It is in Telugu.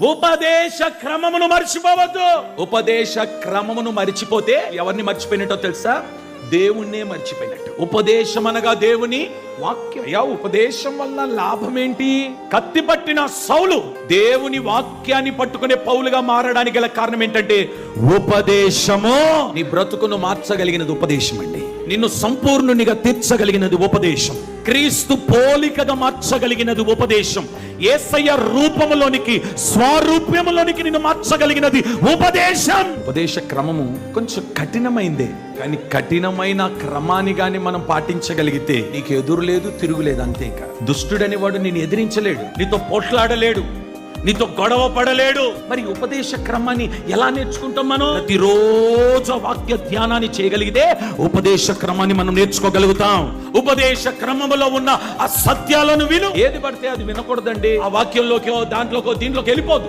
ఉపదేశ క్రమమును మర్చిపోవద్దు. ఉపదేశ క్రమమును మర్చిపోతే ఎవరిని మర్చిపోయినట్టో తెలుసా? దేవుణ్ణే మర్చిపోయినట్టు. ఉపదేశం అనగా దేవుని వాక్యం. అయ్యా ఉపదేశం వల్ల లాభం ఏంటి కత్తి పట్టిన సౌలు దేవుని వాక్యాన్ని పట్టుకునే పౌలుగా మారడానికి గల కారణం ఏంటంటే ఉపదేశము. నీ బ్రతుకును మార్చగలిగినది ఉపదేశం అండి నిన్ను సంపూర్ణునిగా తీర్చగలిగినది ఉపదేశం. క్రీస్తు పోలికగా మార్చగలిగినది ఉపదేశం. ఏసయ్య రూపములోనికి స్వరూప్యములోనికి నిన్ను మార్చగలిగినది ఉపదేశం. ఉపదేశ క్రమము కొంచెం కఠినమైందే కానీ కఠినమైన క్రమాన్ని గాని మనం పాటించగలిగితే నీకు ఎదురు లేదు తిరుగులేదు అంతేకా దుష్టుడని వాడు నేను ఎదిరించలేడు నీతో పోట్లాడలేడు. నీతో గొడవ పడలేడు. మరి ఉపదేశ క్రమాన్ని ఎలా నేర్చుకుంటాం మనం? ప్రతిరోజు వాక్య ధ్యానాన్ని చేయగలిగితే ఉపదేశ క్రమాన్ని మనం నేర్చుకోగలుగుతాం. ఉపదేశ క్రమములో ఉన్న ఆ సత్యాలను విను. ఏది పడితే అది వినకూడదండి. ఆ వాక్యంలోకి దాంట్లోకో దీంట్లోకి వెళ్ళిపోదు.